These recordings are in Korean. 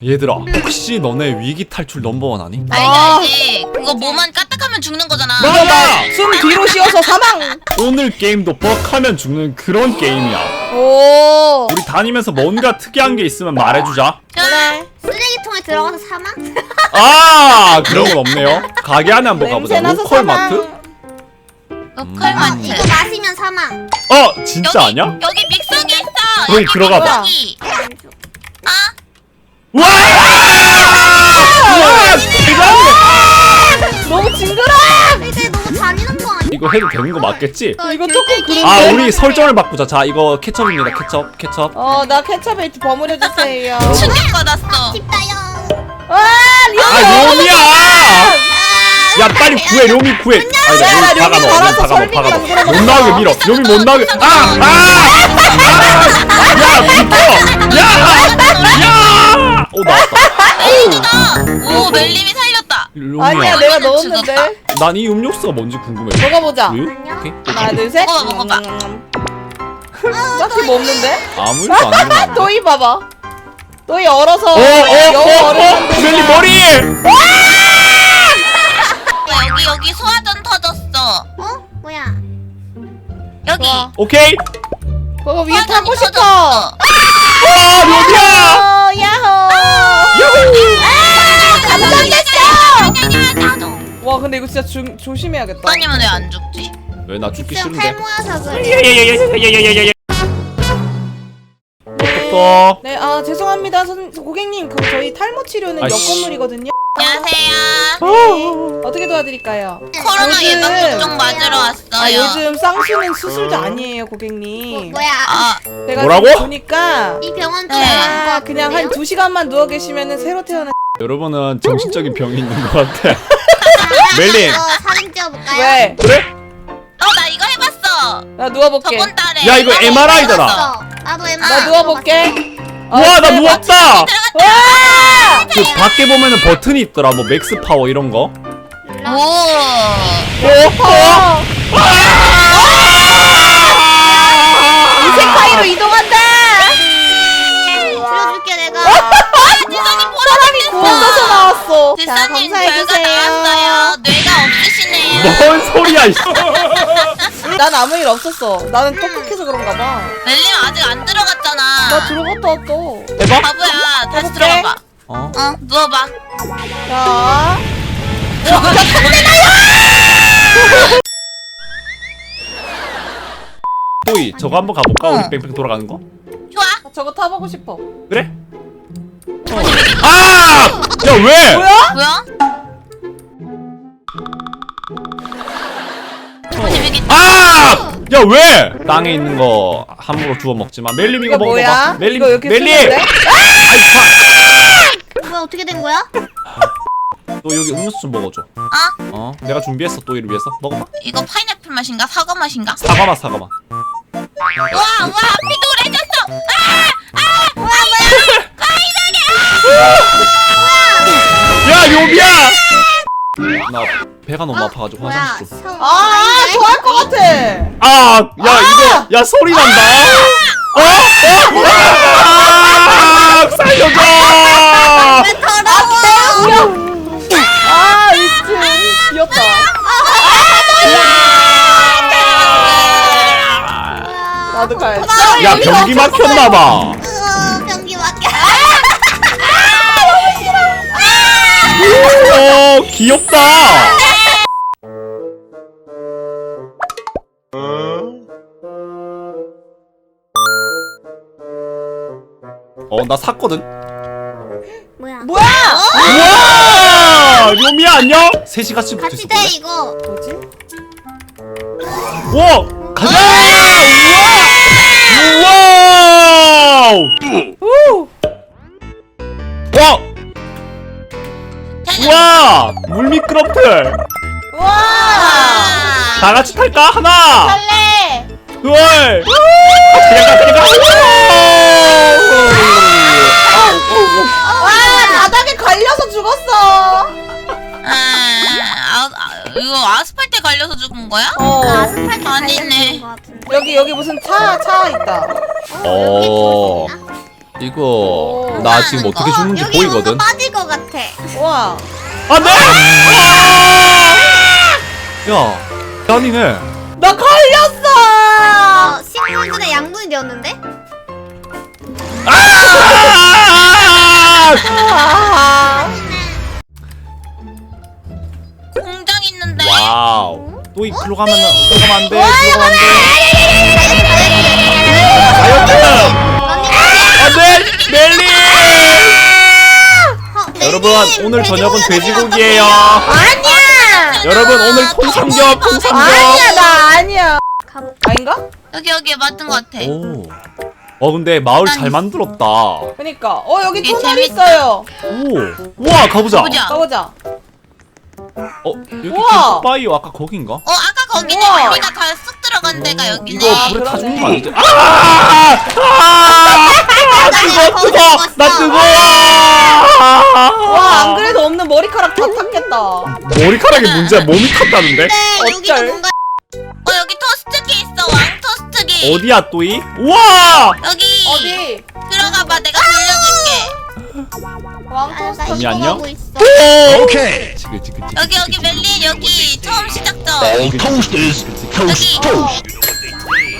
얘들아 혹시 너네 위기 탈출 넘버원 아니? 알지 아. 알지 그거 뭐만 까딱하면 죽는 거잖아 맞아! 숨 뒤로 쉬어서 사망. 오늘 게임도 뻑하면 죽는 그런 게임이야 오. 우리 다니면서 뭔가 특이한 게 있으면 말해주자 그래 쓰레기통에 들어가서 사망? 아 그런 건 없네요 가게 안에 한번 가보자 냄새 나서 로컬마트? 사망. 로컬 마트 이거 마시면 사망. 어 진짜 여기, 아니야? 여기 믹서기 있어 여기 들어가봐. 믹서기. 아 와! 와! 너무 징그러. 이게 너무 잔인한 거 아니야? 이거 해도 되는 거 맞겠지? 이거 조금 그런데. 아 우리 설정을 바꾸자 자 이거 케첩입니다 케첩 케첩 어, 나 케첩에 버무려 주세요. 충격 받았어 tip다요. 와, 리오. 아 롬이야! 야 빨리 구해 롬이 구해 아니 야, 나 롬이 롬이 박아넣어 롬이 박아넣어 설빙이 박아넣어 만들어 못 나오게 밀어 롬이 못 나오게 아! 아! 아! 야 비켜! 야! 야! 오 나왔다 오 멜림이 살렸다 아니야, 내가 넣었는데. 난 이 음료수가 뭔지 궁금해 먹어보자. 왜? 안녕. 오케이 하나, 둘, 셋. 먹어봐, 먹어봐. 음. 딱히 뭐 없는데? 아무 일도 안 일어나 도이 봐봐. 도이 얼어서 어, 어, 여우 어, 어, 만들자. 멜리 머리! 야, 여기 여기 소화전 터졌어 어? 뭐야? 여기 좋아. 오케이! 그거 위에 소화전이 타고 싶어. 터졌어. 아, 롬이야! 와, 근데 이거 진짜 조, 조심해야겠다. 아니면 왜안 죽지? 왜 나 죽기 싫은데? 탈모여서 그래. 네, 아 죄송합니다, 선, 고객님. 그 저희 탈모 치료는 아이씨. 옆 건물이거든요. 안녕하세요 어떻게 도와드릴까요? 코로나 요즘- 예방 접종 맞으러 아 왔어요 요즘 쌍수는 수술도 아니에요, 고객님. 뭐야? 아 뭐라고? 지금 보니까 이 병원 네. 좀 아, 그냥 한 두 시간만 누워 계시면은 새로 태어난. 여러분은 정신적인 병이 있는 것 같아 멜린. 이거 사진 찍어볼까요? 왜? 그래? 어, 나 이거 해봤어. 나 누워볼게. 저번 달에. 야, 이거 나도 MRI 잖아. 해봤어. 나도 아, 엠마. 나 누워볼게. 어, 와, 나 그래, 누웠다! 와! 그 밖에 보면은 버튼이 있더라. 뭐 맥스 파워 이런 거. 오. 어. 이세카이로 이동한다. 들어줄게 내가. 지선이 사람이 구워져서 나왔어. 자, 감사해 주세요. 소리야, 이씨. 난 아무 일 없었어. 나는 똑똑해서 그런가 봐. 멜림 아직 안 들어갔잖아. 나 들어갔다 또. 해봐. 바보야. 다시 해볼게. 들어가 봐. 어. 어, 누워봐. 자. 또이 저거 한번 가볼까? 어. 우리 뺑뺑 돌아가는 거? 좋아. 저거 타보고 싶어. 그래? 어. 아! 야 왜? 뭐야? 뭐야? 어. 아! 야 왜? 땅에 있는 거 함부로 주워 먹지 마. 멜림 이거 이거 먹어봐. 멜림, 이거 이렇게 멜림. 쓰는데? 뭐야 어떻게 된 거야? 또 여기 음료수 좀 먹어줘. 아, 어? 내가 준비했어. 또이를 위해서. 먹어봐. 이거 파인애플 맛인가? 사과 맛인가? 사과 맛, 사과 맛. 와, 와, 피도래졌어. 야 요비야! 나 배가 너무 아파가지고 뭐야? 화장실 좀. 서- 아, 좋아할 것 같아. 아, 야 이거 야 소리 난다. 어? 어? 아! 살려줘! 아, 이쯤 귀엽다. 나도 가야지. 야 변기 막혔나 봐. 으어, 변기 막혀. 오 귀엽다. 나 샀거든. 뭐야? 뭐야? 우와 요미야 안녕. 셋이 같이 붙어 같이. 돼 이거. 뭐지? 와 가자. 우와. 우! 와. 우와 물 미끄럼틀. 와! 다 같이 탈까 하나. 할래! 둘. 그냥 가 그냥 가. 와, 바닥에 걸려서 죽었어. 아, 아, 아, 이거 아스팔트에 갈려서 죽은 거야? 어. 아스팔트 아니네. 달려있는 거 같은데. 여기 여기 무슨 차 차 있다. 어. 이거 오. 나 지금 어떻게 죽는지 여기 보이거든. 뭔가 빠질 것 같아. 우와. 안 돼! 야, 아니네. 나 걸렸어. 어, 식물 전에 양분이 되었는데? 아! 아. 공장 있는데. 와우. 또 이 글로 가면 글로 가면 안 돼. 글로 가면 안 돼. 다이어트! 안돼, 멜리! 어, 여러분 오늘 저녁은 돼지고기예요. 아니야. 여러분 오늘 통삼겹, 통삼겹. 아니야 나 아니야. 아닌가? 여기 여기 맞는 것 같아. 오. 어 근데 마을 잘 만들었다. 오. 그니까. 어 여기 이게 터널 재밌다. 있어요. 우와 가보자. 보자. 가보자. 어 여기 우와. 캠프파이어 아까 거긴가? 어 아까 거기는 우와. 우리가 다 쑥 들어간 데가 여기네. 이거 불에 다 그러네. 죽는 거 아니지? 아! 아! 아! 뜨거 뜨거 나 뜨거. 와 안 그래도 없는 머리카락 다 탔겠다. 머리카락이 문제야 몸이 탔다는데? 네, 여기도 어쩔? 뭔가 어 여기 토스트기 토스트기. 어디야 또이? 우와! 여기 어디? 들어가봐 내가 돌려줄게. 왕토스터. 나 언니, 이거 안녕? 하고 있어. Okay. 지글 지글 지글. 여기 여기 멜린 여기 처음 시작점. Toast.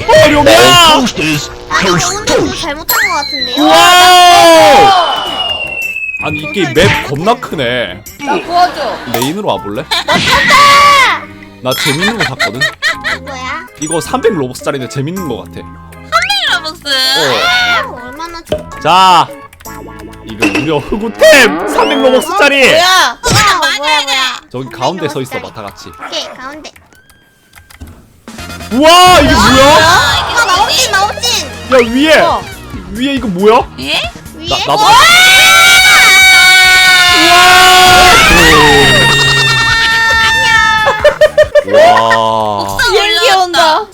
어 용이야! toasters 아니, toast 오늘 뭐 toast. 잘못한 것 같은데요? 우와! 아니 이게 맵 겁나 크네. 나 구워줘. 메인으로 와볼래? 나 재밌는 거 샀거든. 뭐야? 이거 300 로벅스짜리인데 재밌는 거 같아. 로벅스. 어. 어, 얼마나 좋 자, 이거 무려 흑우템 300 로벅스짜리. 뭐야? 아, 뭐야, 돼. 뭐야. 저기 가운데 서 있어봐 다 같이. 오케이, 가운데. 우와 이게 뭐야? 아, 아, 마우진, 마우진! 야 위에 어. 위에 이거 뭐야? 예? 위에? 나 나도.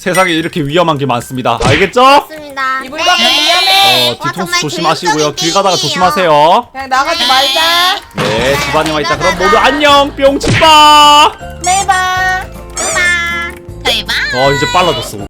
세상에 이렇게 위험한 게 많습니다. 알겠죠? 맞습니다. 이불 밖에 위험해. 어, 와, 뒤통수 정말 조심하시고요. 길 가다가 게임이에요. 조심하세요. 그냥 나가지 말자. 네, 집안에 와 있다. 그럼 모두 안녕. 뿅 치빠. 매일 봐. 봐. 저희 봐. 어, 이제 빨라졌어.